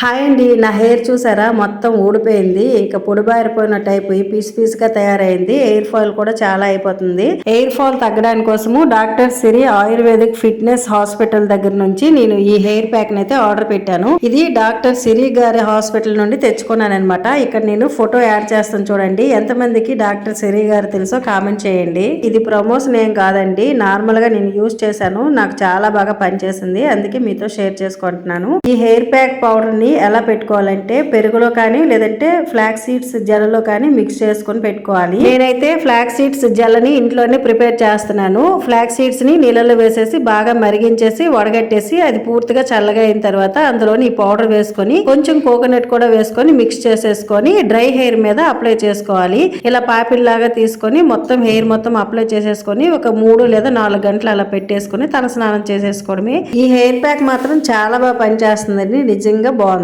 Hi అండి నా hair చూసారా? మొత్తం ఊడిపోయింది. ఇక పొడిబారిపోయినట్టు అయిపోయి పీస్ పీస్గా తయారైంది. ఎయిర్ ఫాల్ కూడా చాలా అయిపోతుంది. ఎయిర్ ఫాల్ తగ్గడానికి కోసము doctor Siri Ayurvedic fitness hospital దగ్గర నుంచి నేను ఈ హెయిర్ ప్యాక్ అయితే ఆర్డర్ పెట్టాను. ఇది డాక్టర్ సిరి గారి హాస్పిటల్ నుండి తెచ్చుకున్నాను అనమాట ఇక్కడ నేను ఫోటో యాడ్ చేస్తాను చూడండి. ఎంతమందికి డాక్టర్ సిరి గారు తెలుసో కామెంట్ చేయండి. ఇది ప్రమోషన్ ఏం కాదండి. నార్మల్గా నేను యూజ్ చేశాను. నాకు చాలా బాగా పనిచేసింది. అందుకే మీతో షేర్ చేసుకుంటున్నాను. ఈ హెయిర్ ప్యాక్ పౌడర్ని ఎలా పెట్టుకోవాలంటే పెరుగులో కానీ లేదంటే ఫ్లాక్ సీడ్స్ జెల్లో కానీ మిక్స్ చేసుకొని పెట్టుకోవాలి. నేనైతే ఫ్లాక్ సీడ్స్ జెల్ని ఇంట్లోనే ప్రిపేర్ చేస్తున్నాను. ఫ్లాక్ సీడ్స్ని నీళ్ళలో వేసేసి బాగా మరిగించేసి వడగట్టేసి అది పూర్తిగా చల్లగా అయిన తర్వాత అందులోని ఈ పౌడర్ వేసుకొని కొంచెం కోకోనట్ కూడా వేసుకొని మిక్స్ చేసేసుకొని డ్రై హెయిర్ మీద అప్లై చేసుకోవాలి. ఇలా పాపిల్ లాగా తీసుకొని మొత్తం హెయిర్ మొత్తం అప్లై చేసేసుకొని ఒక మూడు లేదా నాలుగు గంటలు అలా పెట్టేసుకొని తల స్నానం చేసేసుకోవడమే. ఈ హెయిర్ ప్యాక్ మాత్రం చాలా బాగా పనిచేస్తుందండి. నిజంగా బాగుంది